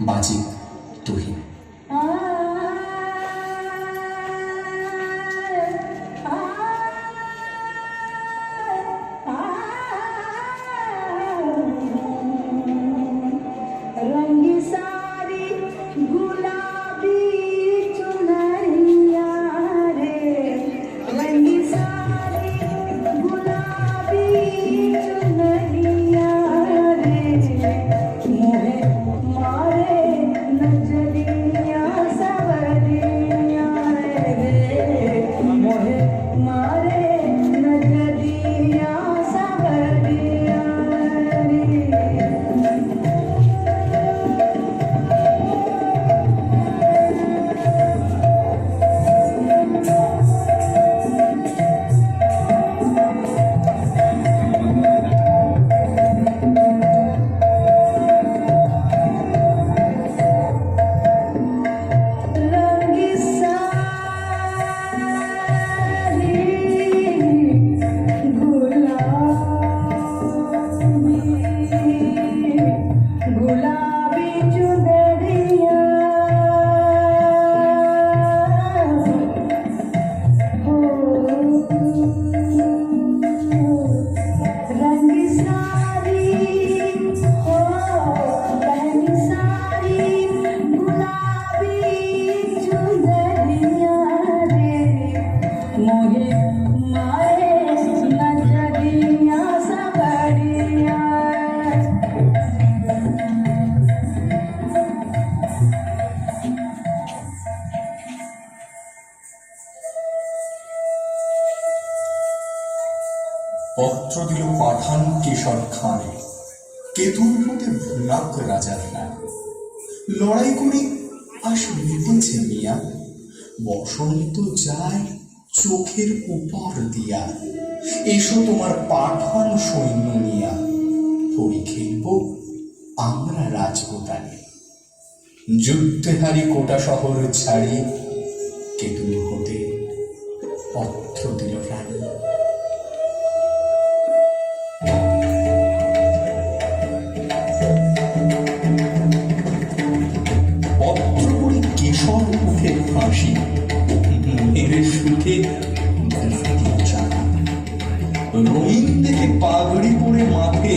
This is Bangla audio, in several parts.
বাজিক তুহিন। রাজার নাম লড়াই করে আস মিটেছে মিয়া। বসন্ত যায় চোখের উপর দিয়া। এসো তোমার পাঠান সৈন্য নিয়া হরি খেলব আমরা রাজপোতানে। যুদ্ধে হারি কোটা শহর ছাড়ি কেতুর হতে পত্র দিল চালা রঙিন দেখে পাগড়ি পরে মাথে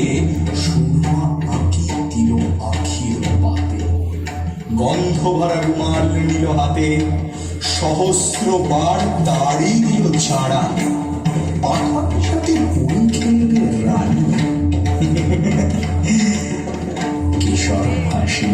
সুরমা আঁকি দিল আখির পাতে গন্ধ ভরা রুমাল নিল হাতে সহস্র বার দাড়ি দিল ছাড়া পাঠার সাথে বই খেলবে রানী কিশোর হাসি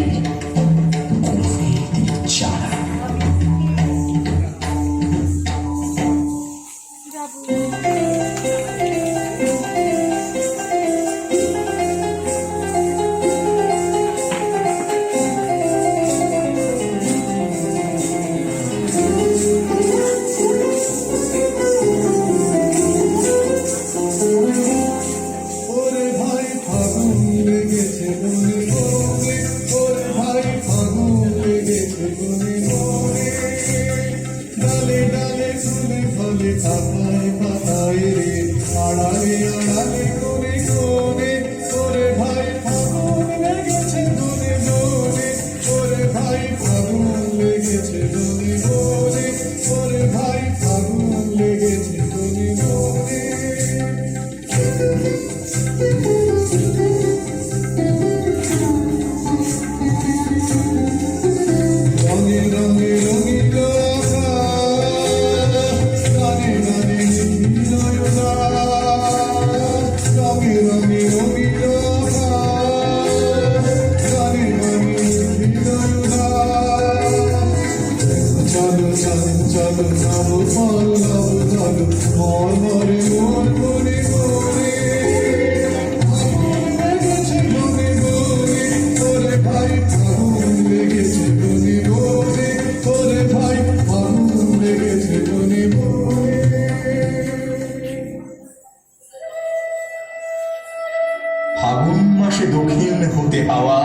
আকাশে দক্ষিণ হতে হাওয়া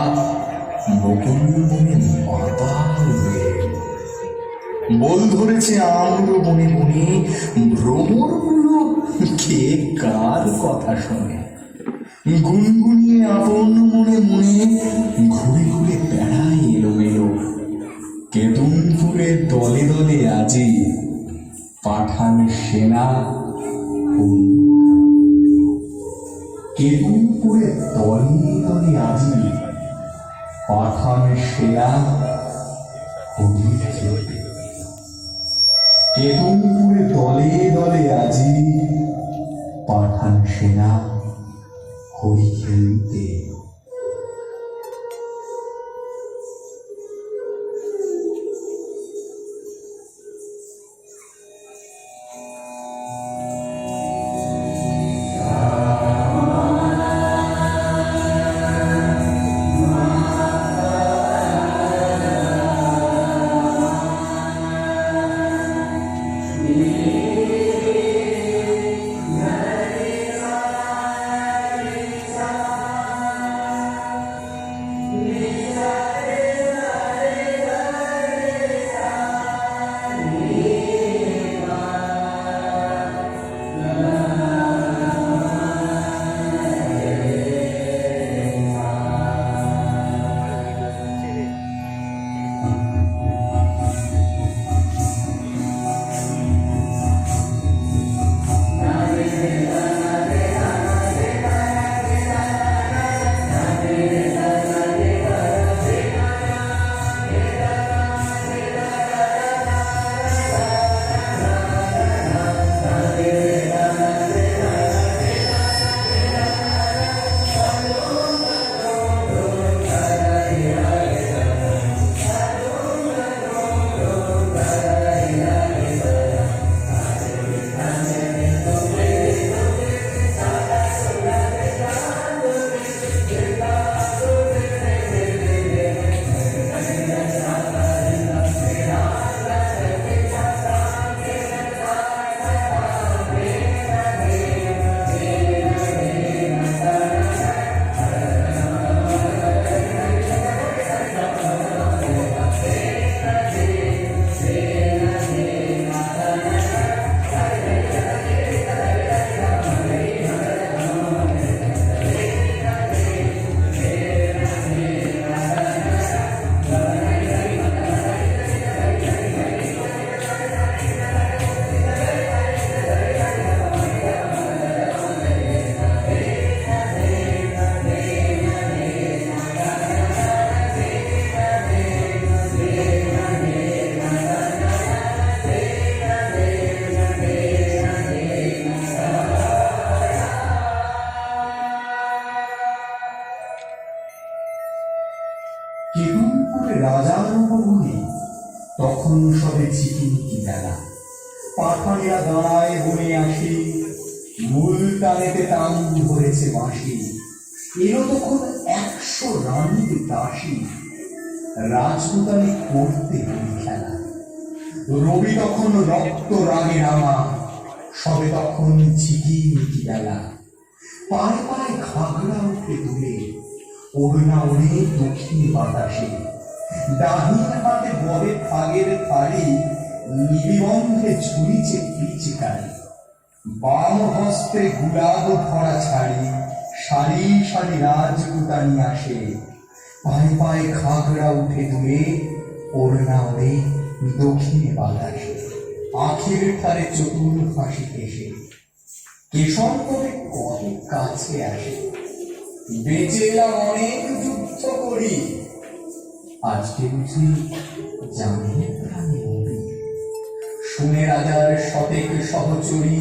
বকুল বনে মাতাল বল ধরেছে আমরো মনে মনে ভ্রমণ কে কার কথা শুনে? গুনগুনিয়ে আপন মনে মনে ঘুরে ঘুরে বেড়ায় এলো কেদুন ফুলের দলে দলে আজি পাঠান সেনা সেনা হরির দলে দলে আজি পাঠান সেনা হরি? রাজার উপভূমি তখন সবে চিকিমিকি বেলা। পাঠানেরা দাঁড়ায় বনে আসি মূল টানেতে তান ধরেছে বাঁশি। এলো তখন একশো রানীর দাসী। রাজপুতানি করতে হলি খেলা। রবি তখন রক্ত রাগে রামা সবে তখন ঝিকিমিকি বেলা। পায়ে পায়ে ঘাগড়া উঠে দূরে ওড়না ওড়ে দক্ষিণ বাতাসে। ডাহিন হাতে বরে ফাগের থালি নিবিবন্ধে ঝুলিছে পিচকারি। বাম হস্তে গুলাব ধরা ছাড়ি, সারি সারি রাজপুতানি আসে। পায়ে পায়ে ঘাগড়া উঠে দূরে ওড়না ওড়ে দক্ষিণে বাতাসে আখের ধারে চতুর ফাঁসি কেশে। কেশর করে কত কাছে আসে। বেঁচে এলাম অনেক যুদ্ধ করি আজকে বুঝি জানি প্রাণী শুনে রাজার সতেক সহচরী,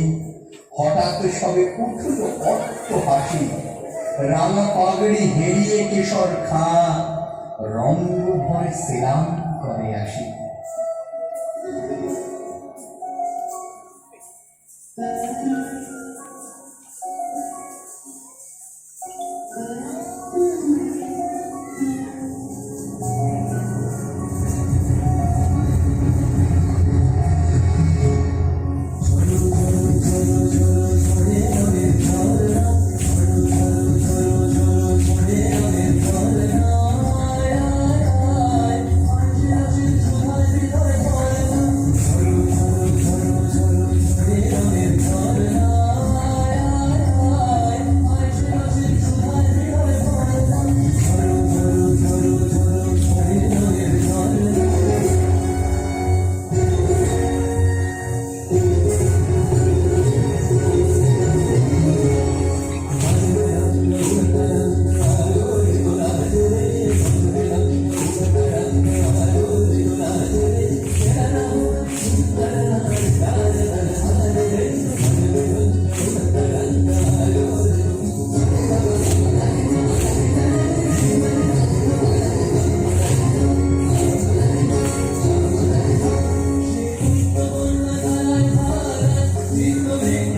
হঠাৎ সবে উঠল অট্ট হাসি। রাঙা পাগড়ি হেরিয়ে কেশর খা, রঙ্গ ভয় সেলাম করে আসি। day.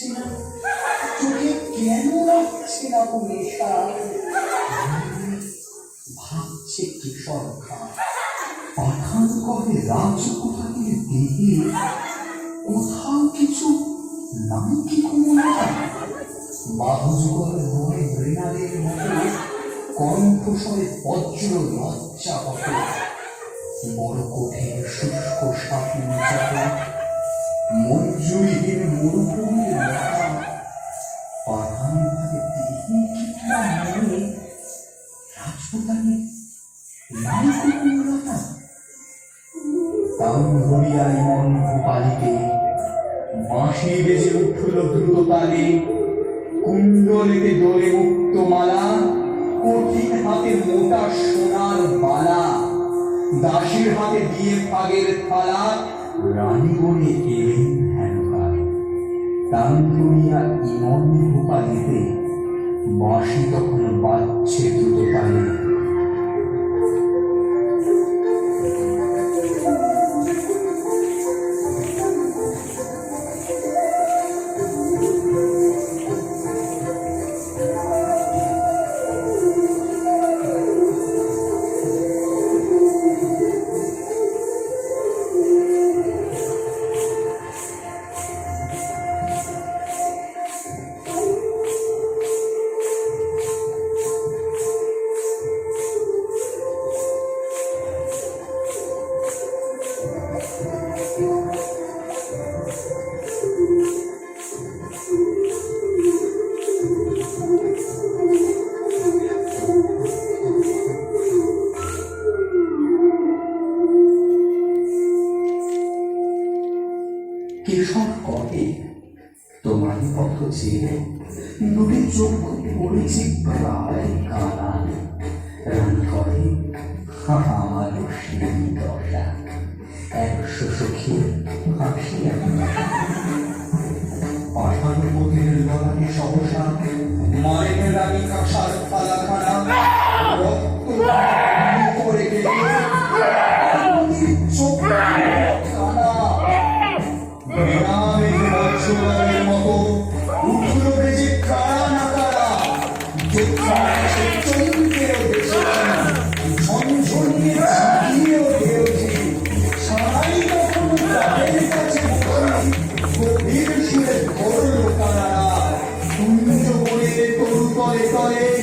চোখে কেন লাগছে না পয়সা ভাবছে কি সংখ্যা পাঠান কবে রাজকুমারীর দেহে। কোথাও কিছু নাই কি কুমড়া বাহুযুগল মনে মৃণালের মতো কণ্ঠস্বরে বজ্র লজ্জা হত বড় কঠিন শুষ্ক সাপি চট মঞ্জুরিহীন মরুভূমির বাঁশি বেজে উঠল দ্রুত তালে কুণ্ডলিতে দোলে মুক্ত মালা, কঠিন হাতে মোটা সোনার বালা। দাসীর হাতে দিয়ে ফাগের থালা রানী বলে এলেন হেনকার তান্দুরিয়া ইমন ভূপালিতে বাঁশি তখন বাজছে দ্রুত তালে আমার সেই দশা একশো সখী হাসি লড়াই সহসা মায়ের রানী তরু তলে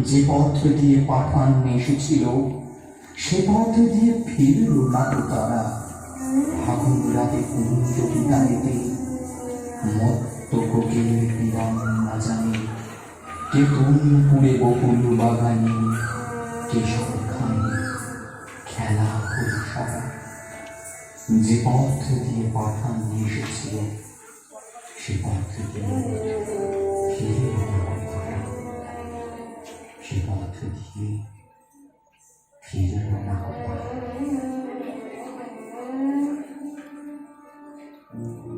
যে পথ দিয়ে পাঠান এসেছিল, সে পথ দিয়ে ফিরল না তো তারা। ফাগুন রাতে কুঞ্জ মত্ত কোকিল বিরাম না জানে। কে তুমপুরে বকুল বাগানে, কে সরখানে খেলা হল যে পথ দিয়ে পাঠান এসেছিল, সে পথ দিয়ে আজি